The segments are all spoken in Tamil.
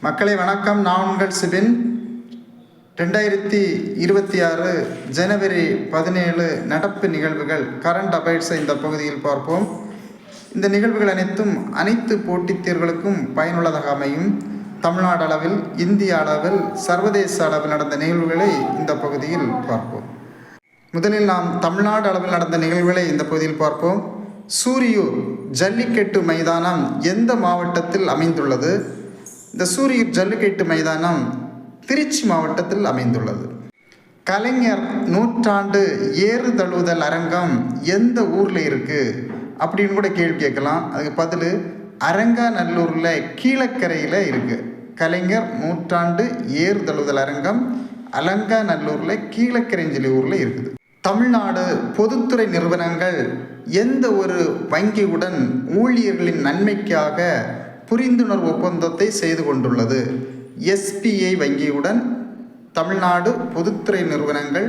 மக்களை வணக்கம். நான் உங்கள் சிபின். ரெண்டாயிரத்தி இருபத்தி ஆறு ஜனவரி பதினேழு நடப்பு நிகழ்வுகள். கரண்ட் அபைட்ஸை இந்த பகுதியில் பார்ப்போம். இந்த நிகழ்வுகள் அனைத்தும் அனைத்து போட்டித் தேர்வுகளுக்கும் பயனுள்ளதாக அமையும். தமிழ்நாடு அளவில் இந்திய அளவில் சர்வதேச அளவில் நடந்த நிகழ்வுகளை இந்த பகுதியில் பார்ப்போம். முதலில் நாம் தமிழ்நாடு அளவில் நடந்த நிகழ்வுகளை இந்த பகுதியில் பார்ப்போம். சூரியூர் ஜல்லிக்கட்டு மைதானம் எந்த மாவட்டத்தில் அமைந்துள்ளது? இந்த சூரியர் ஜல்லிக்கட்டு மைதானம் திருச்சி மாவட்டத்தில் அமைந்துள்ளது. கலைஞர் நூற்றாண்டு ஏறு தழுவுதல் அரங்கம் எந்த ஊரில் இருக்குது அப்படின்னு கூட கேள்வி கேட்கலாம். அதுக்கு பதில் அரங்காநல்லூரில் கீழக்கரையில் இருக்குது கலைஞர் நூற்றாண்டு ஏறு தழுவுதல் அரங்கம் அலங்காநல்லூரில் கீழக்கரைஞ்சலி ஊரில் இருக்குது. தமிழ்நாடு பொதுத்துறை நிறுவனங்கள் எந்த ஒரு வங்கியுடன் ஊழியர்களின் நன்மைக்காக புரிந்துணர்வு ஒப்பந்தத்தை செய்து கொண்டுள்ளது. எஸ்பிஐ வங்கியுடன் தமிழ்நாடு பொதுத்துறை நிறுவனங்கள்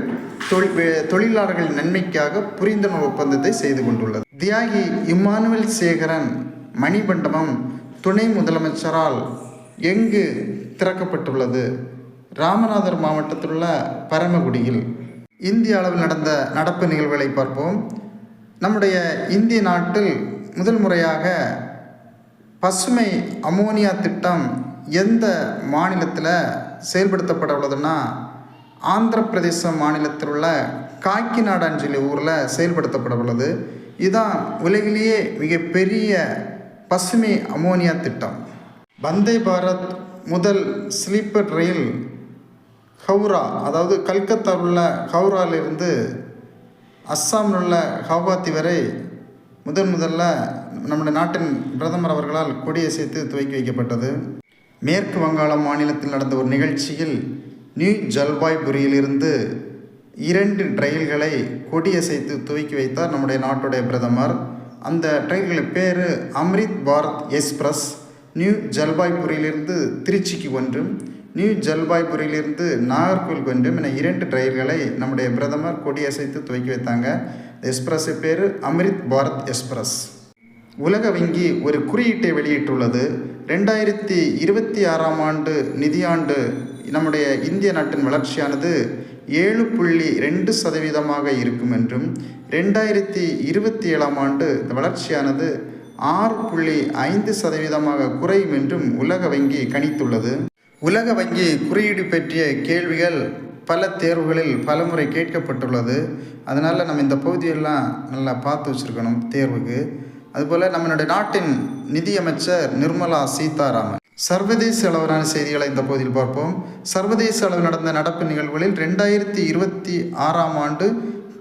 தொழில் தொழிலாளர்களின் நன்மைக்காக புரிந்துணர்வு ஒப்பந்தத்தை செய்து கொண்டுள்ளது. தியாகி இம்மானுவேல் சேகரன் மணிமண்டபம் துணை முதலமைச்சரால் எங்கு திறக்கப்பட்டுள்ளது? ராமநாதர் மாவட்டத்தில் உள்ள பரமக்குடியில் இந்திய அளவில் நடந்த நடப்பு நிகழ்வுகளை பார்ப்போம். நம்முடைய இந்திய நாட்டில் முதல் முறையாக பசுமை அமோனியா திட்டம் எந்த மாநிலத்தில் செயல்படுத்தப்பட உள்ளதுன்னா ஆந்திர பிரதேச மாநிலத்தில் உள்ள காக்கிநாடான்னு சொல்லி ஊரில் செயல்படுத்தப்பட உள்ளது. இதுதான் உலகிலேயே மிகப்பெரிய பசுமை அமோனியா திட்டம். வந்தே பாரத் முதல் ஸ்லீப்பர் ரயில் ஹவுரா அதாவது கல்கத்தாவில் உள்ள ஹவுராலிருந்து அஸ்ஸாமில் உள்ள ஹவாத்தி வரை முதன் முதல்ல நம்முடைய நாட்டின் பிரதமர் அவர்களால் கொடியசைத்து துவக்கி வைக்கப்பட்டது. மேற்கு வங்காளம் மாநிலத்தில் நடந்த ஒரு நிகழ்ச்சியில் நியூ ஜல்பாய்புரியிலிருந்து இரண்டு ரயில்களை கொடியசைத்து துவக்கி வைத்தார் நம்முடைய நாட்டுடைய பிரதமர். அந்த ரயில்களின் பேர் அம்ரித் பாரத் எக்ஸ்பிரஸ். நியூ ஜல்பாய்புரியிலிருந்து திருச்சிக்கு ஒன்றும் நியூ ஜல்பாய்புரியிலிருந்து நாகர்கோவில் ஒன்றும் என இரண்டு ரயில்களை நம்முடைய பிரதமர் கொடியசைத்து துவக்கி வைத்தாங்க. எக்ஸ்பிரஸ் பேர் அமிர்த் பாரத் எக்ஸ்பிரஸ் உலக வங்கி ஒரு குறியீட்டை வெளியிட்டுள்ளது. ரெண்டாயிரத்தி இருபத்தி ஆறாம் ஆண்டு நிதியாண்டு நம்முடைய இந்திய நாட்டின் வளர்ச்சியானது ஏழு புள்ளி ரெண்டு சதவீதமாக இருக்கும் என்றும் ரெண்டாயிரத்தி இருபத்தி ஏழாம் ஆண்டு இந்த வளர்ச்சியானது ஆறு புள்ளி ஐந்து சதவீதமாக குறையும் என்றும் உலக வங்கி கணித்துள்ளது. உலக வங்கி குறியீடு பற்றிய கேள்விகள் பல தேர்வுகளில் பலமுறை கேட்கப்பட்டுள்ளது. அதனால் நம்ம இந்த பகுதியெல்லாம் நல்லா பார்த்து வச்சுருக்கணும் தேர்வுக்கு. அதுபோல் நம்மளுடைய நாட்டின் நிதியமைச்சர் நிர்மலா சீதாராமன். சர்வதேச அளவிலான செய்திகளை இந்த பகுதியில் பார்ப்போம். சர்வதேச அளவில் நடந்த நடப்பு நிகழ்வுகளில் ரெண்டாயிரத்தி இருபத்தி ஆறாம் ஆண்டு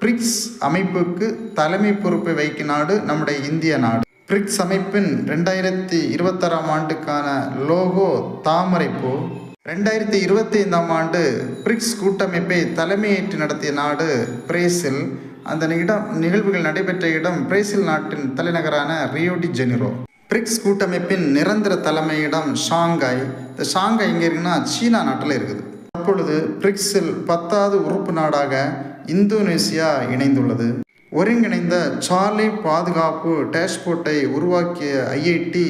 பிரிக்ஸ் அமைப்புக்கு தலைமை பொறுப்பை வைக்கும் நாடு நம்முடைய இந்திய நாடு. பிரிக்ஸ் அமைப்பின் ரெண்டாயிரத்தி இருபத்தாறாம் ஆண்டுக்கான லோகோ தாமரைப்பூ ரெண்டாயிரத்தி இருபத்தி ஐந்தாம் ஆண்டு பிரிக்ஸ் கூட்டமைப்பை தலைமையேற்று நடத்திய நாடு பிரேசில். அந்த இடம் நிகழ்வுகள் நடைபெற்ற இடம் பிரேசில் நாட்டின் தலைநகரான ரியோடி ஜெனிரோ. பிரிக்ஸ் கூட்டமைப்பின் நிரந்தர தலைமையிடம் ஷாங்காய். இந்த ஷாங்காய் எங்கே இருக்குன்னா சீனா நாட்டில் இருக்குது. தற்பொழுது பிரிக்ஸில் பத்தாவது உறுப்பு நாடாக இந்தோனேசியா இணைந்துள்ளது. ஒருங்கிணைந்த சாலை பாதுகாப்பு டேஷ்போர்ட்டை உருவாக்கிய ஐஐடி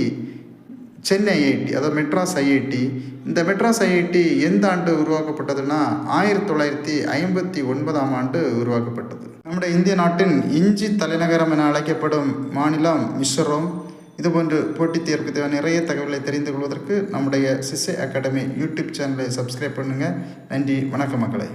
சென்னை ஐஐடி அதாவது மெட்ராஸ் ஐஐடி இந்த மெட்ராஸ் ஐஐடி எந்த ஆண்டு உருவாக்கப்பட்டதுன்னா ஆயிரத்தி தொள்ளாயிரத்தி ஐம்பத்தி ஒன்பதாம் ஆண்டு உருவாக்கப்பட்டது. நம்முடைய இந்திய நாட்டின் இஞ்சி தலைநகரம் என அழைக்கப்படும் மாநிலம் மிசோரம். இதுபோன்று போட்டித் தேர்வுக்கு தேவை நிறைய தகவலை தெரிந்து கொள்வதற்கு நம்முடைய சிசை அகாடமி யூடியூப் சேனலை சப்ஸ்கிரைப் பண்ணுங்கள் நன்றி வணக்கம் மக்களை.